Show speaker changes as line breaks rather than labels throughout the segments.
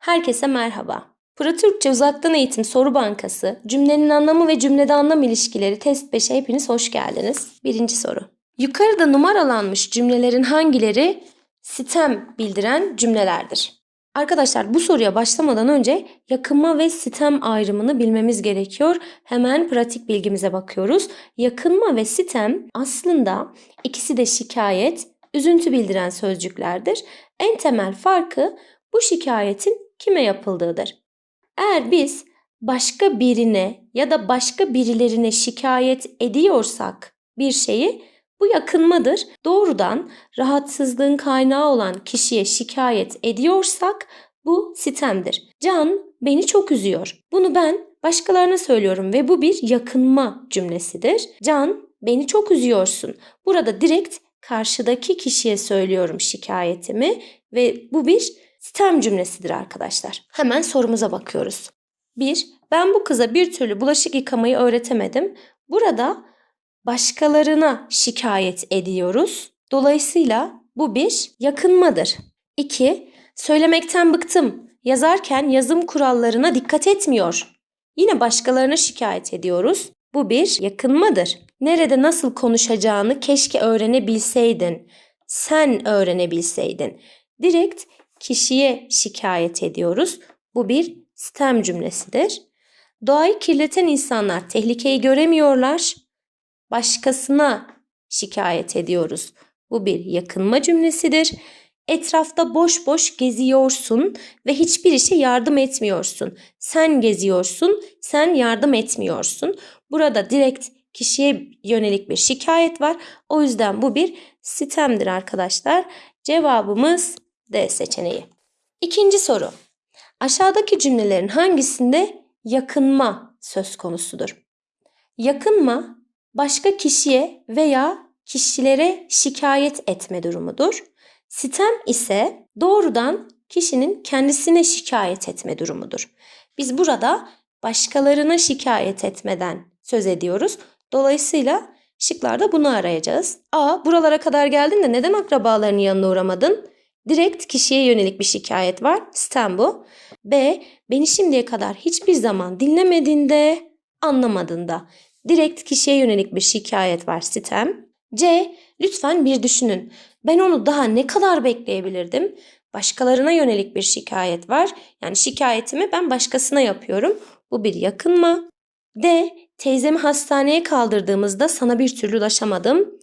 Herkese merhaba. Pratürkçe Uzaktan Eğitim Soru Bankası, cümlenin anlamı ve cümlede anlam ilişkileri test 5'e hepiniz hoş geldiniz. Birinci soru. Yukarıda numaralanmış cümlelerin hangileri sitem bildiren cümlelerdir? Arkadaşlar bu soruya başlamadan önce yakınma ve sitem ayrımını bilmemiz gerekiyor. Hemen pratik bilgimize bakıyoruz. Yakınma ve sitem aslında ikisi de şikayet, üzüntü bildiren sözcüklerdir. En temel farkı bu şikayetin kime yapıldığıdır. Eğer biz başka birine ya da başka birilerine şikayet ediyorsak bir şeyi bu yakınmadır. Doğrudan rahatsızlığın kaynağı olan kişiye şikayet ediyorsak bu sitemdir. Can beni çok üzüyor. Bunu ben başkalarına söylüyorum ve bu bir yakınma cümlesidir. Can beni çok üzüyorsun. Burada direkt karşıdaki kişiye söylüyorum şikayetimi ve bu bir sitem cümlesidir arkadaşlar. Hemen sorumuza bakıyoruz. 1. Ben bu kıza bir türlü bulaşık yıkamayı öğretemedim. Burada başkalarına şikayet ediyoruz. Dolayısıyla bu bir yakınmadır. 2. Söylemekten bıktım. Yazarken yazım kurallarına dikkat etmiyor. Yine başkalarına şikayet ediyoruz. Bu bir yakınmadır. Nerede nasıl konuşacağını keşke öğrenebilseydin. Sen öğrenebilseydin. Direkt kişiye şikayet ediyoruz. Bu bir sistem cümlesidir. Doğayı kirleten insanlar tehlikeyi göremiyorlar. Başkasına şikayet ediyoruz. Bu bir yakınma cümlesidir. Etrafta boş boş geziyorsun ve hiçbir işe yardım etmiyorsun. Sen geziyorsun, sen yardım etmiyorsun. Burada direkt kişiye yönelik bir şikayet var. O yüzden bu bir sistemdir arkadaşlar. Cevabımız D seçeneği. İkinci soru. Aşağıdaki cümlelerin hangisinde yakınma söz konusudur? Yakınma başka kişiye veya kişilere şikayet etme durumudur. Sitem ise doğrudan kişinin kendisine şikayet etme durumudur. Biz burada başkalarına şikayet etmeden söz ediyoruz. Dolayısıyla şıklarda bunu arayacağız. A. Buralara kadar geldin de neden akrabalarının yanına uğramadın? Direkt kişiye yönelik bir şikayet var. Sistem bu. B. Beni şimdiye kadar hiçbir zaman dinlemedin de anlamadın da. Direkt kişiye yönelik bir şikayet var sitem. C. Lütfen bir düşünün. Ben onu daha ne kadar bekleyebilirdim? Başkalarına yönelik bir şikayet var. Yani şikayetimi ben başkasına yapıyorum. Bu bir yakınma. D. Teyzemi hastaneye kaldırdığımızda sana bir türlü ulaşamadım.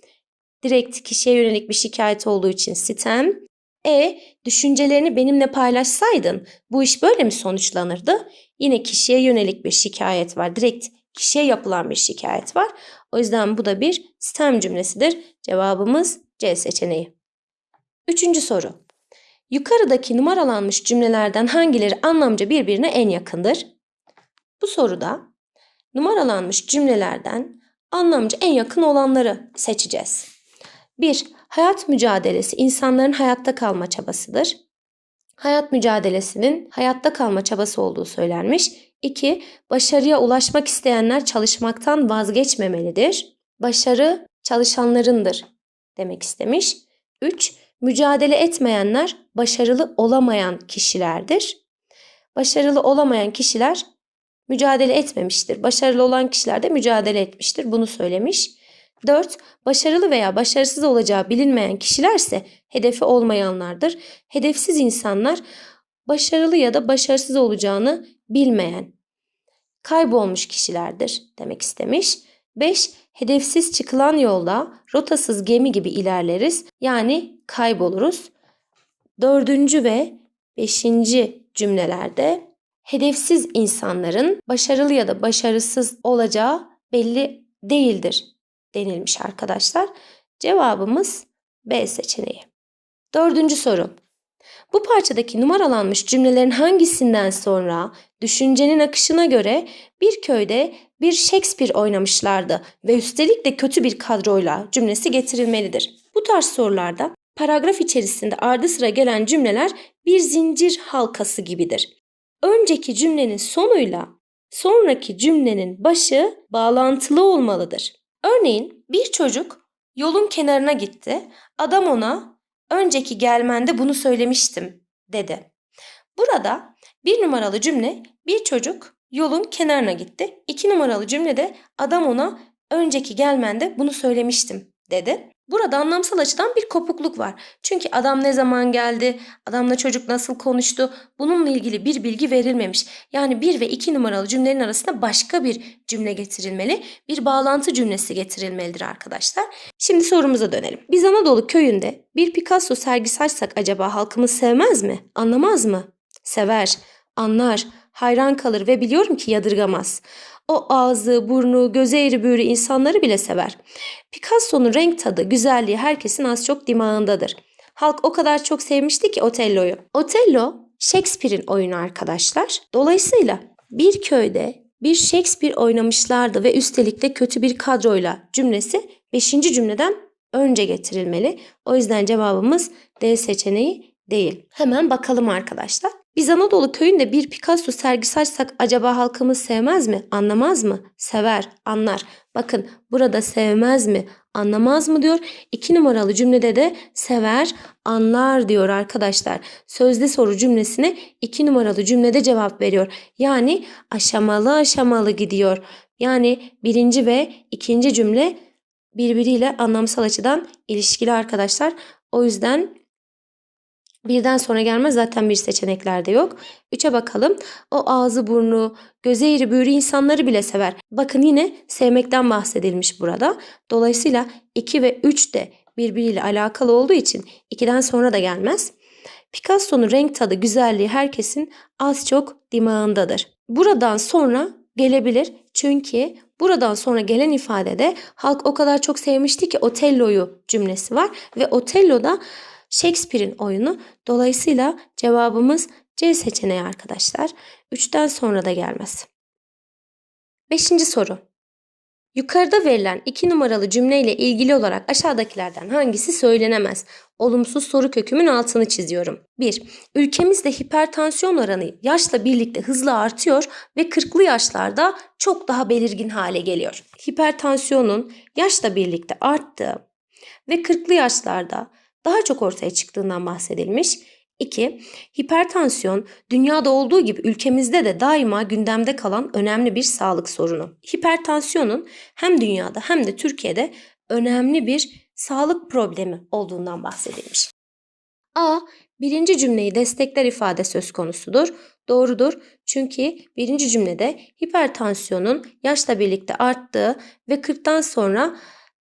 Direkt kişiye yönelik bir şikayet olduğu için sitem. E. Düşüncelerini benimle paylaşsaydın bu iş böyle mi sonuçlanırdı? Yine kişiye yönelik bir şikayet var. Direkt kişiye yapılan bir şikayet var. O yüzden bu da bir sistem cümlesidir. Cevabımız C seçeneği. Üçüncü soru. Yukarıdaki numaralanmış cümlelerden hangileri anlamca birbirine en yakındır? Bu soruda numaralanmış cümlelerden anlamca en yakın olanları seçeceğiz. 1. Hayat mücadelesi insanların hayatta kalma çabasıdır. Hayat mücadelesinin hayatta kalma çabası olduğu söylenmiş. 2. Başarıya ulaşmak isteyenler çalışmaktan vazgeçmemelidir. Başarı çalışanlarındır demek istemiş. 3. Mücadele etmeyenler başarılı olamayan kişilerdir. Başarılı olamayan kişiler mücadele etmemiştir. Başarılı olan kişiler de mücadele etmiştir. Bunu söylemiş. 4. Başarılı veya başarısız olacağı bilinmeyen kişilerse hedefi olmayanlardır. Hedefsiz insanlar başarılı ya da başarısız olacağını bilmeyen, kaybolmuş kişilerdir demek istemiş. 5. Hedefsiz çıkılan yolda rotasız gemi gibi ilerleriz. Yani kayboluruz. Dördüncü ve beşinci cümlelerde hedefsiz insanların başarılı ya da başarısız olacağı belli değildir denilmiş arkadaşlar. Cevabımız B seçeneği. Dördüncü soru. Bu parçadaki numaralanmış cümlelerin hangisinden sonra düşüncenin akışına göre bir köyde bir Shakespeare oynamışlardı ve üstelik de kötü bir kadroyla cümlesi getirilmelidir. Bu tarz sorularda paragraf içerisinde ardı sıra gelen cümleler bir zincir halkası gibidir. Önceki cümlenin sonuyla sonraki cümlenin başı bağlantılı olmalıdır. Örneğin bir çocuk yolun kenarına gitti. Adam ona önceki gelmende bunu söylemiştim dedi. Burada Bir numaralı cümle bir çocuk yolun kenarına gitti. İki numaralı cümlede adam ona önceki gelmende bunu söylemiştim dedi. Burada anlamsal açıdan bir kopukluk var. Çünkü adam ne zaman geldi, adamla çocuk nasıl konuştu bununla ilgili bir bilgi verilmemiş. Yani bir ve iki numaralı cümlenin arasında başka bir cümle getirilmeli. Bir bağlantı cümlesi getirilmelidir arkadaşlar. Şimdi sorumuza dönelim. Biz Anadolu köyünde bir Picasso sergisi açsak acaba halkımız sevmez mi? Anlamaz mı? Sever, anlar, hayran kalır ve biliyorum ki yadırgamaz. O ağzı, burnu, göze eğri büğrü insanları bile sever. Picasso'nun renk tadı, güzelliği herkesin az çok dimağındadır. Halk o kadar çok sevmişti ki Otello'yu. Otello, Shakespeare'in oyunu arkadaşlar. Dolayısıyla bir köyde bir Shakespeare oynamışlardı ve üstelik de kötü bir kadroyla cümlesi 5. cümleden önce getirilmeli. O yüzden cevabımız D seçeneği değil. Hemen bakalım arkadaşlar. Biz Anadolu köyünde bir Picasso sergisi açsak acaba halkımız sevmez mi? Anlamaz mı? Sever, anlar. Bakın burada sevmez mi? Anlamaz mı diyor. İki numaralı cümlede de sever, anlar diyor arkadaşlar. Sözde soru cümlesine iki numaralı cümlede cevap veriyor. Yani aşamalı aşamalı gidiyor. Yani birinci ve ikinci cümle birbiriyle anlamsal açıdan ilişkili arkadaşlar. O yüzden Birden sonra gelmez zaten bir seçeneklerde yok. Üçe bakalım. O ağzı burnu, göze eğri büğrü insanları bile sever. Bakın yine sevmekten bahsedilmiş burada. Dolayısıyla 2 ve 3 de birbiriyle alakalı olduğu için 2'den sonra da gelmez. Picasso'nun renk tadı, güzelliği herkesin az çok dimağındadır. Buradan sonra gelebilir çünkü buradan sonra gelen ifadede halk o kadar çok sevmişti ki Otello'yu cümlesi var ve Otello'da Shakespeare'in oyunu. Dolayısıyla cevabımız C seçeneği arkadaşlar. 3'ten sonra da gelmez. Beşinci soru. Yukarıda verilen iki numaralı cümleyle ilgili olarak aşağıdakilerden hangisi söylenemez? Olumsuz soru kökümün altını çiziyorum. 1. Ülkemizde hipertansiyon oranı yaşla birlikte hızla artıyor ve 40'lı yaşlarda çok daha belirgin hale geliyor. Hipertansiyonun yaşla birlikte arttığı ve 40'lı yaşlarda daha çok ortaya çıktığından bahsedilmiş. 2. Hipertansiyon dünyada olduğu gibi ülkemizde de daima gündemde kalan önemli bir sağlık sorunu. Hipertansiyonun hem dünyada hem de Türkiye'de önemli bir sağlık problemi olduğundan bahsedilmiş. A. Birinci cümleyi destekler ifade söz konusudur. Doğrudur çünkü birinci cümlede hipertansiyonun yaşla birlikte arttığı ve 40'tan sonra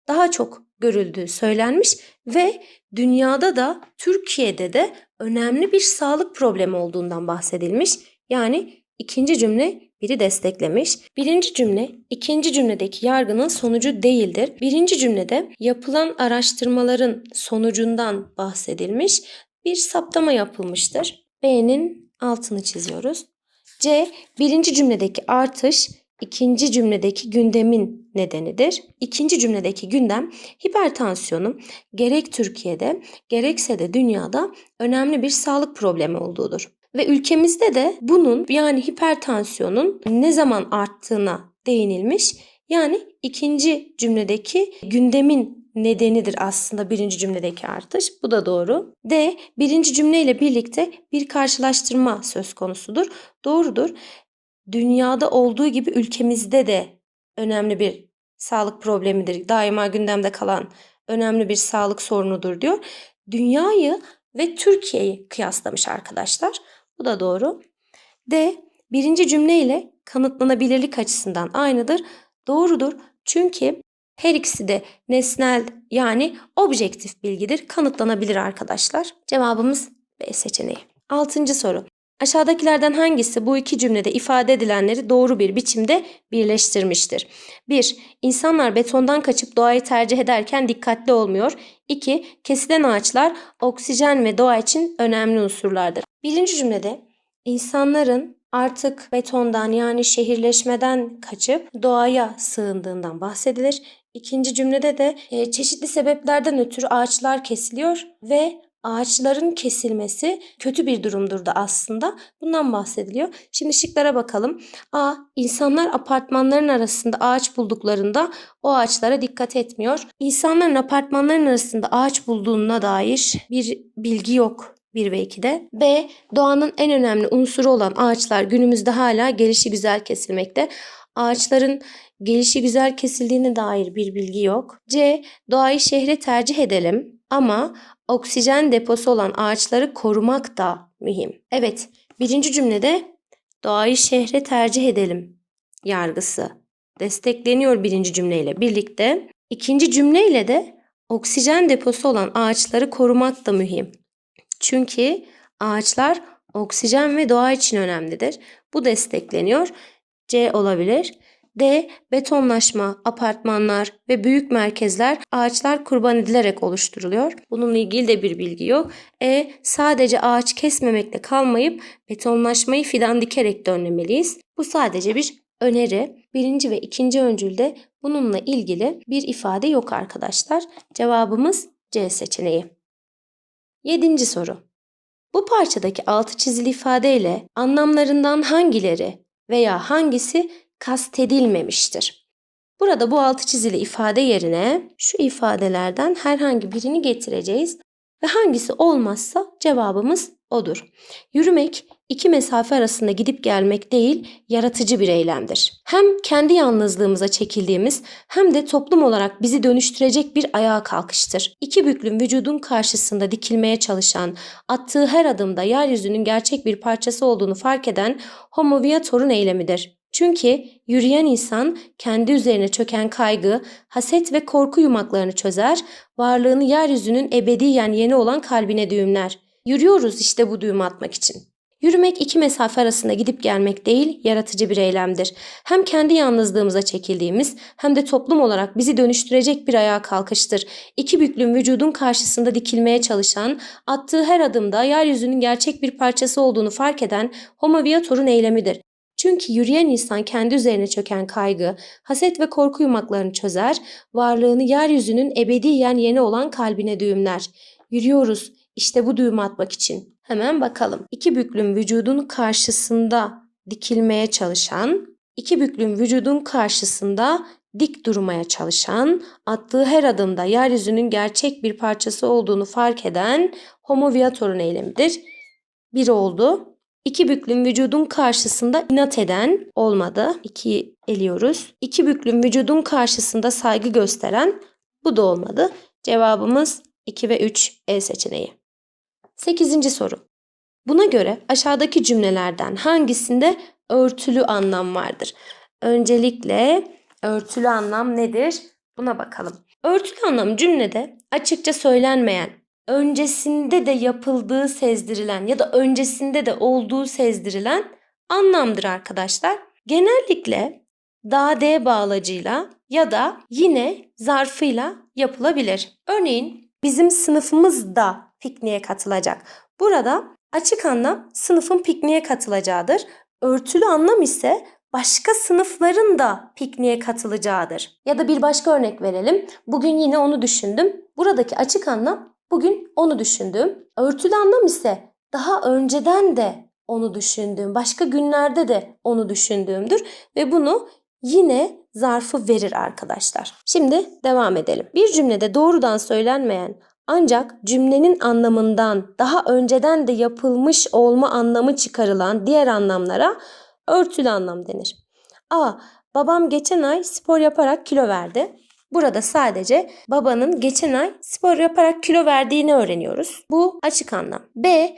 daha çok görüldüğü söylenmiş ve dünyada da Türkiye'de de önemli bir sağlık problemi olduğundan bahsedilmiş. Yani ikinci cümle biri desteklemiş. Birinci cümle ikinci cümledeki yargının sonucu değildir. Birinci cümlede yapılan araştırmaların sonucundan bahsedilmiş. Bir saptama yapılmıştır. B'nin altını çiziyoruz. C birinci cümledeki artış ikinci cümledeki gündemin nedenidir. İkinci cümledeki gündem hipertansiyonun gerek Türkiye'de gerekse de dünyada önemli bir sağlık problemi olduğudur. Ve ülkemizde de bunun yani hipertansiyonun ne zaman arttığına değinilmiş. Yani ikinci cümledeki gündemin nedenidir aslında birinci cümledeki artış. Bu da doğru. D. Birinci cümleyle birlikte bir karşılaştırma söz konusudur. Doğrudur dünyada olduğu gibi ülkemizde de önemli bir sağlık problemidir. Daima gündemde kalan önemli bir sağlık sorunudur diyor. Dünyayı ve Türkiye'yi kıyaslamış arkadaşlar. Bu da doğru. D. Birinci cümleyle kanıtlanabilirlik açısından aynıdır. Doğrudur. Çünkü her ikisi de nesnel yani objektif bilgidir. Kanıtlanabilir arkadaşlar. Cevabımız B seçeneği. Altıncı soru. Aşağıdakilerden hangisi bu iki cümlede ifade edilenleri doğru bir biçimde birleştirmiştir? 1. İnsanlar betondan kaçıp doğayı tercih ederken dikkatli olmuyor. 2. Kesilen ağaçlar oksijen ve doğa için önemli unsurlardır. Birinci cümlede insanların artık betondan yani şehirleşmeden kaçıp doğaya sığındığından bahsedilir. İkinci cümlede de e, çeşitli sebeplerden ötürü ağaçlar kesiliyor ve ağaçların kesilmesi kötü bir durumdur da aslında. Bundan bahsediliyor. Şimdi şıklara bakalım. A. İnsanlar apartmanların arasında ağaç bulduklarında o ağaçlara dikkat etmiyor. İnsanların apartmanların arasında ağaç bulduğuna dair bir bilgi yok 1 ve 2'de. B. Doğanın en önemli unsuru olan ağaçlar günümüzde hala gelişi güzel kesilmekte. Ağaçların gelişi güzel kesildiğine dair bir bilgi yok. C. Doğayı şehre tercih edelim ama oksijen deposu olan ağaçları korumak da mühim. Evet, birinci cümlede doğayı şehre tercih edelim yargısı destekleniyor birinci cümleyle birlikte. İkinci cümleyle de oksijen deposu olan ağaçları korumak da mühim. Çünkü ağaçlar oksijen ve doğa için önemlidir. Bu destekleniyor. C olabilir. D. Betonlaşma, apartmanlar ve büyük merkezler ağaçlar kurban edilerek oluşturuluyor. Bununla ilgili de bir bilgi yok. E. Sadece ağaç kesmemekle kalmayıp betonlaşmayı fidan dikerek de önlemeliyiz. Bu sadece bir öneri. Birinci ve ikinci öncülde bununla ilgili bir ifade yok arkadaşlar. Cevabımız C seçeneği. Yedinci soru. Bu parçadaki altı çizili ifadeyle anlamlarından hangileri veya hangisi kastedilmemiştir? Burada bu altı çizili ifade yerine şu ifadelerden herhangi birini getireceğiz ve hangisi olmazsa cevabımız odur. Yürümek iki mesafe arasında gidip gelmek değil, yaratıcı bir eylemdir. Hem kendi yalnızlığımıza çekildiğimiz hem de toplum olarak bizi dönüştürecek bir ayağa kalkıştır. İki büklüm vücudun karşısında dikilmeye çalışan, attığı her adımda yeryüzünün gerçek bir parçası olduğunu fark eden homo eylemidir. Çünkü yürüyen insan kendi üzerine çöken kaygı, haset ve korku yumaklarını çözer, varlığını yeryüzünün ebediyen yeni olan kalbine düğümler. Yürüyoruz işte bu düğüm atmak için. Yürümek iki mesafe arasında gidip gelmek değil, yaratıcı bir eylemdir. Hem kendi yalnızlığımıza çekildiğimiz hem de toplum olarak bizi dönüştürecek bir ayağa kalkıştır. İki büklüm vücudun karşısında dikilmeye çalışan, attığı her adımda yeryüzünün gerçek bir parçası olduğunu fark eden Homo Viator'un eylemidir. Çünkü yürüyen insan kendi üzerine çöken kaygı, haset ve korku yumaklarını çözer, varlığını yeryüzünün ebediyen yeni olan kalbine düğümler. Yürüyoruz işte bu düğümü atmak için. Hemen bakalım. İki büklüm vücudun karşısında dikilmeye çalışan, iki büklüm vücudun karşısında dik durmaya çalışan, attığı her adımda yeryüzünün gerçek bir parçası olduğunu fark eden Homo eylemidir. Bir oldu. İki büklüm vücudun karşısında inat eden olmadı. İki eliyoruz. İki büklüm vücudun karşısında saygı gösteren bu da olmadı. Cevabımız 2 ve 3 E seçeneği. 8. soru. Buna göre aşağıdaki cümlelerden hangisinde örtülü anlam vardır? Öncelikle örtülü anlam nedir? Buna bakalım. Örtülü anlam cümlede açıkça söylenmeyen, öncesinde de yapıldığı sezdirilen ya da öncesinde de olduğu sezdirilen anlamdır arkadaşlar. Genellikle da D bağlacıyla ya da yine zarfıyla yapılabilir. Örneğin bizim sınıfımız da pikniğe katılacak. Burada açık anlam sınıfın pikniğe katılacağıdır. Örtülü anlam ise başka sınıfların da pikniğe katılacağıdır. Ya da bir başka örnek verelim. Bugün yine onu düşündüm. Buradaki açık anlam bugün onu düşündüm. Örtülü anlam ise daha önceden de onu düşündüğüm, başka günlerde de onu düşündüğümdür ve bunu yine zarfı verir arkadaşlar. Şimdi devam edelim. Bir cümlede doğrudan söylenmeyen ancak cümlenin anlamından daha önceden de yapılmış olma anlamı çıkarılan diğer anlamlara örtülü anlam denir. A. Babam geçen ay spor yaparak kilo verdi. Burada sadece babanın geçen ay spor yaparak kilo verdiğini öğreniyoruz. Bu açık anlam. B.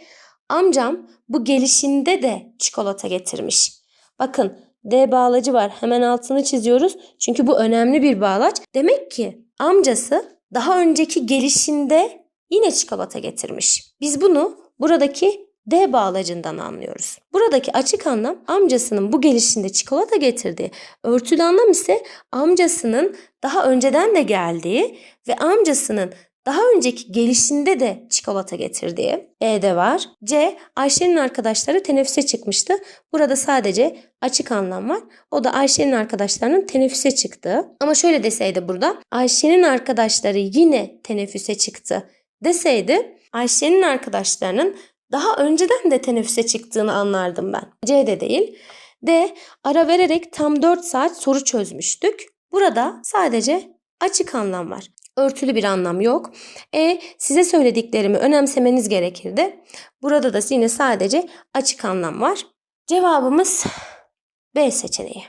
Amcam bu gelişinde de çikolata getirmiş. Bakın D bağlacı var. Hemen altını çiziyoruz. Çünkü bu önemli bir bağlaç. Demek ki amcası daha önceki gelişinde yine çikolata getirmiş. Biz bunu buradaki D bağlacından anlıyoruz. Buradaki açık anlam amcasının bu gelişinde çikolata getirdiği, örtülü anlam ise amcasının daha önceden de geldiği ve amcasının daha önceki gelişinde de çikolata getirdiği E'de var. C. Ayşe'nin arkadaşları teneffüse çıkmıştı. Burada sadece açık anlam var. O da Ayşe'nin arkadaşlarının teneffüse çıktı. Ama şöyle deseydi burada Ayşe'nin arkadaşları yine teneffüse çıktı deseydi Ayşe'nin arkadaşlarının daha önceden de teneffüse çıktığını anlardım ben. C de değil. D. Ara vererek tam 4 saat soru çözmüştük. Burada sadece açık anlam var. Örtülü bir anlam yok. E size söylediklerimi önemsemeniz gerekirdi. Burada da yine sadece açık anlam var. Cevabımız B seçeneği.